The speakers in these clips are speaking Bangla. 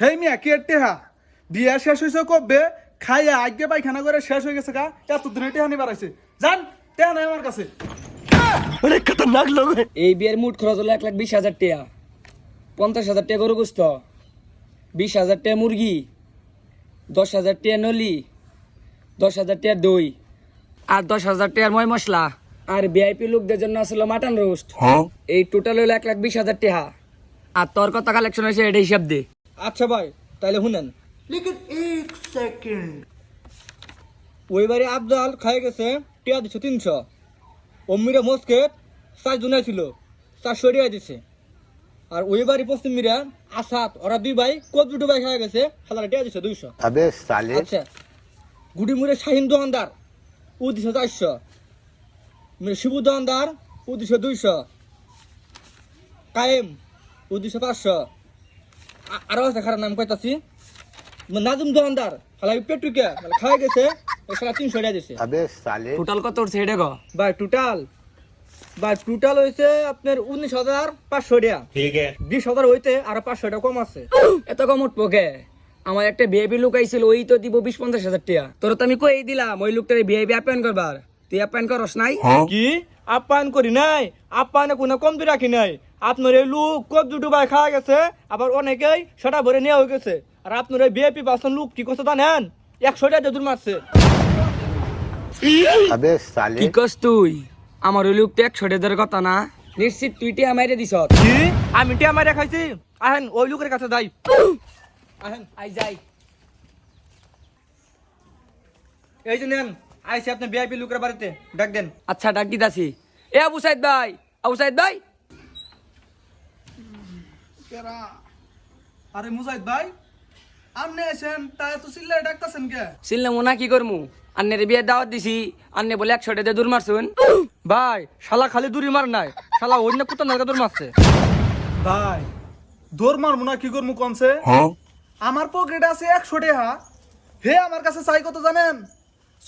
হেই মিয়া কে টেহা বিয়া শেষ হয়েছে কবে? খাইয়া আগে পায়খানা করে শেষ হয়ে গেছে কা এতদিনে টেহা নিবার আছে জান টেহা নাই আমার কাছে অনেক খতরনাক লোক এই বিয়ের মোট খরচ হলো এক লাখ বিশ হাজার টিয়া। পঞ্চাশ হাজার টিয়া গরু গুস্ত। বিশ হাজার টিয়া মুরগি। দশ হাজার টিয়া নলি। দশ হাজার টিয়া দই। আর দশ হাজার টিয়ার ময় মশলা। আর ভিআইপি লোকদের জন্য আসলো মাটন রোস্ট এই টোটাল হলো এক লাখ বিশ হাজার টিয়া আর তোর কত কালেকশন হয়েছে এটা হিসাব দে। আচ্ছা ভাই তাহলে শুনেন। ওই বাড়ি আফজাল খাই গেছে টিয়া দিচ্ছে তিনশো। অম্মিরা মোস্কেট চার জুনাইছিল চারশো টিয়া দিছে। আর ওই বাড়ি পশ্চিম মিরা আসাদ ওরা দুই ভাই কত দুটো ভাই খাওয়া গেছে খেলার টিয়া দিচ্ছে দুইশো। আচ্ছা গুটি মুড়ে শাহিন দোকানদার ও দিছে চারশো। শিবু দোকানদার ও দিছে দুইশো। কায়েম ও দিছে পাঁচশো। আরও আছে খারাপ নাম কইতাছি। নাজুম দোকানদার হালাই পেটুকে মানে খাই গেছে তিনশো দিছে। টোটাল কত উঠছে এটা গো ভাই টোটাল ভাই টোটাল হয়েছে আপনার উনিশ হাজার পাঁচশো টাকা বিশ হাজার হইতে আরও পাঁচশো টাকা কম আছে। এত কম উঠবো কে? আমার একটা বিয়ে লুকাইছিল ওই তো দিব বিশ পঞ্চাশ হাজার টাকা। তোর তো আমি কই দিলাম ওই লুকটা বিয়ে আপেন করবার। নাই? হ্যাঁ। নাই? আপনার এই লোক দুটো বাই খাওয়া গেছে আবার অনেকেই সেটা ভরে নেওয়া হয়ে গেছে। আর আপনার এই বিএপি পার্সন লোক কি করছে জানেন? একশো টাকা মারছে। কি কস তুই? আমার ওই লোক একশো কথা না। নিশ্চিত তুই টিয়া মাইরে দিস আমি টিয়া খাইছি? আহেন ওই লোকের কাছে যাই। আহেন আই যাই। এই যে নেন। আইসি আপনি বিআইপি লোকের বাড়িতে। ডাক দেন। আচ্ছা ডাক দিতাছি। এ আবু সাইদ ভাই আবু সাইদ ভাই। আরে মুজাহিদ ভাই আপনি এসেন তাই তো চিল্লাই ডাকতেছেন কে? চিনলাম না কি করমু? আন্নের বিয়ে দাওয়াত দিছি আন্নে বলে একশো টাকা দূর মারছুন। ভাই শালা খালি দূরি মার নাই। শালা অন্য কোথাও নালকা দূর মারছে। ভাই দৌড় মারবো না কি করব কনছে আমার পকেটে আছে একশো টাকা হে আমার কাছে চাই কত জানেন?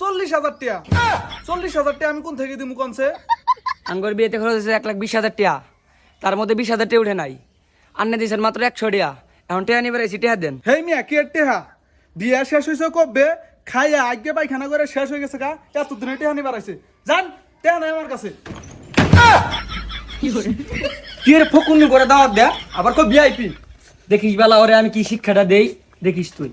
চল্লিশ হাজার টাকা চল্লিশ হাজার টাকা আমি কোন থেকে দিমু কনছে? আঙ্গর বিয়েতে খরচ হয়েছে এক লাখ বিশ হাজার টাকা তার মধ্যে বিশ হাজার টাকা উঠে নাই। আন্নে দিয়েছেন মাত্র একশো টাকা এখন টাকা নিয়ে বেড়াইছি টাকা দেন। হেই মিয়া কি টেহা বিয়া শেষ হয়েছে কবে? খাইয়া আগে পায়খানা করে শেষ হয়ে গেছে গা এতদিনে টেহা নিবার আছে জান টেহা নাই আমার কাছে। কি রে ফকুন্নি করে দাওয়াত দেয়া? আবার কো ভিআইপি? দেখিস বেলা ওরে আমি কি শিক্ষাটা দেই? দেখিস তুই।